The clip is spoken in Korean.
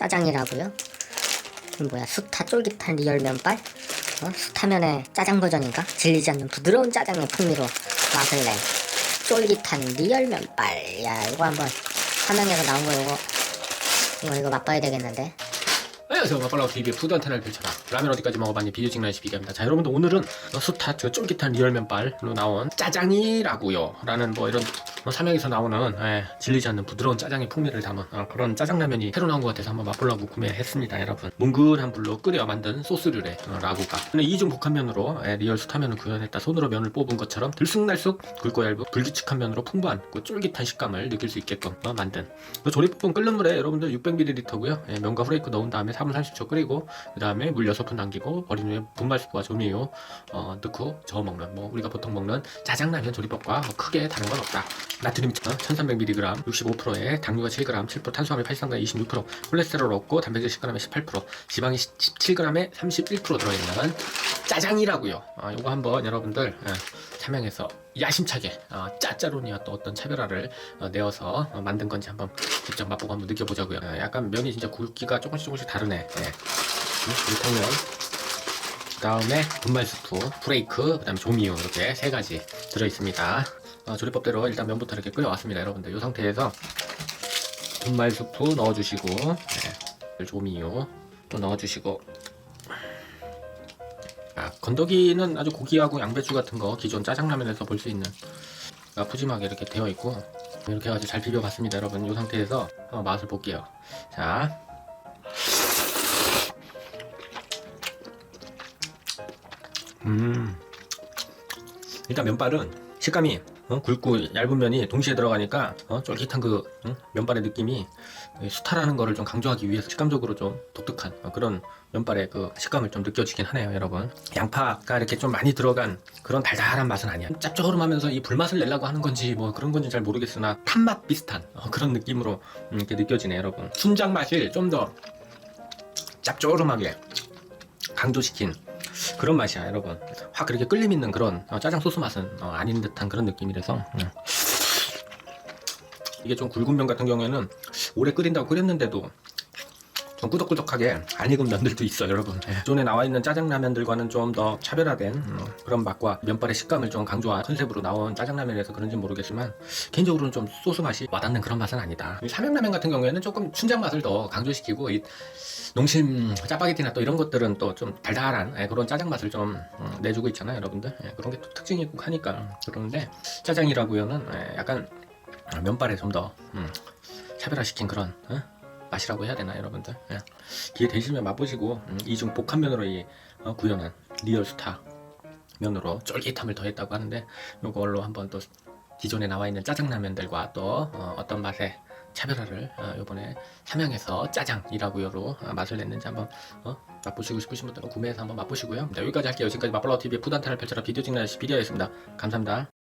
짜장이라고요? 뭐야 수타 쫄깃한 리얼 면발? 어? 수타면의 짜장 버전인가? 질리지 않는 부드러운 짜장의 풍미로 맛을 낸 쫄깃한 리얼 면발 야 이거 한번 화면에서 나온 거 이거 이거 이거 맛봐야 되겠는데 안녕하세요 마팔라우 TV의 푸드한테를 펼쳐라 라면 어디까지 먹어봤니 비유직 날씨 비교입니다 자 여러분들 오늘은 어, 숱한 저 쫄깃한 리얼 면발로 나온 짜장이라고요 라는 뭐 이런 뭐 삼양에서 나오는 예, 질리지 않는 부드러운 짜장의 풍미를 담은 어, 그런 짜장라면이 새로 나온 것 같아서 한번 맛보려고 구매했습니다 여러분. 뭉근한 불로 끓여 만든 소스류래 어, 라구가. 근데 이중 복합면으로 예, 리얼 숯하면을 구현했다. 손으로 면을 뽑은 것처럼 들쑥날쑥 굵고 얇고 불규칙한 면으로 풍부한 그 쫄깃한 식감을 느낄 수 있게끔 어, 만든. 그 조리법은 끓는 물에 여러분들 600ml고요. 예, 면과 후레이크 넣은 다음에 3분 30초 끓이고 그 다음에 물 6분 남기고 버린 후에 분말수와 조미료 어, 넣고 저어 먹는 뭐 우리가 보통 먹는 짜장라면 조리법과 뭐 크게 다른 건 없다 나트륨 1300mg 65%에 당류가 7g 7% 탄수화물 83g에 26% 콜레스테롤 없고 단백질 10g에 18% 지방이 17g에 31% 들어있는 짜장이라고요 어, 이거 한번 여러분들 예, 참여해서 야심차게 어, 짜짜로니와 또 어떤 차별화를 어, 내어서 어, 만든 건지 한번 직접 맛보고 한번 느껴보자고요 어, 약간 면이 진짜 굵기가 조금씩 조금씩 다르네 예. 음, 물탕면 그 다음에 분말 스프, 프레이크, 그 다음에 조미유 이렇게 세 가지 들어있습니다. 어, 조리법대로 일단 면부터 이렇게 끓여왔습니다. 여러분들 이 상태에서 분말 스프 넣어주시고 네, 조미유 또 넣어주시고 아, 건더기는 아주 고기하고 양배추 같은 거 기존 짜장라면에서 볼 수 있는 아, 푸짐하게 이렇게 되어 있고 이렇게 해가지고 잘 비벼봤습니다. 여러분 이 상태에서 한번 맛을 볼게요. 자 음. 일단 면발은 식감이 어, 굵고 얇은 면이 동시에 들어가니까 어, 쫄깃한 그 응? 면발의 느낌이 이 수타라는 거를 좀 강조하기 위해서 식감적으로 좀 독특한 어, 그런 면발의 그 식감을 좀 느껴지긴 하네요 여러분. 양파가 이렇게 좀 많이 들어간 그런 달달한 맛은 아니야. 짭조름하면서 이 불맛을 내려고 하는 건지 뭐 그런 건지 잘 모르겠으나 탄맛 비슷한 어, 그런 느낌으로 음, 이렇게 느껴지네 여러분. 순장 맛이 좀더 짭조름하게 강조시킨 그런 맛이야 여러분 확 그렇게 끌림 있는 그런 어, 짜장 소스 맛은 어, 아닌 듯한 그런 느낌이라서 음. 이게 좀 굵은 면 같은 경우에는 오래 끓인다고 끓였는데도 좀 꾸덕꾸덕하게 안 익은 면들도 있어 여러분 예. 기존에 나와 있는 짜장라면들과는 좀 더 차별화된 음, 그런 맛과 면발의 식감을 좀 강조한 컨셉으로 나온 짜장라면에서 그런지 모르겠지만 개인적으로는 좀 소스 맛이 와닿는 그런 맛은 아니다 이 삼양라면 같은 경우에는 조금 춘장 맛을 더 강조시키고 이 농심 짜파게티나 또 이런 것들은 또 좀 달달한 예, 그런 짜장 맛을 좀 음, 내주고 있잖아요 여러분들 예, 그런 게 또 특징이고 하니까 그러는데 짜장이라고요는 예, 약간 면발에 좀더 음, 차별화시킨 그런 어? 맛이라고 해야 되나 여러분들 예. 기회 되시면 맛보시고 음, 이중 복합면으로 이 어, 구현한 리얼 스타 면으로 쫄깃함을 더했다고 하는데 요걸로 한번 또 기존에 나와 있는 짜장라면들과 또 어, 떤 맛의 차별화를 어, 요번에 삼양에서 짜장이라고요로 어, 맛을 냈는지 한번 어, 맛보시고 싶으신 분들은 구매해서 한번 맛보시고요. 자, 여기까지 할게요. 지금까지 맛볼라우 TV의 푸단타를 펼쳐라 비디오 찍는 아저씨 비디오였습니다. 감사합니다.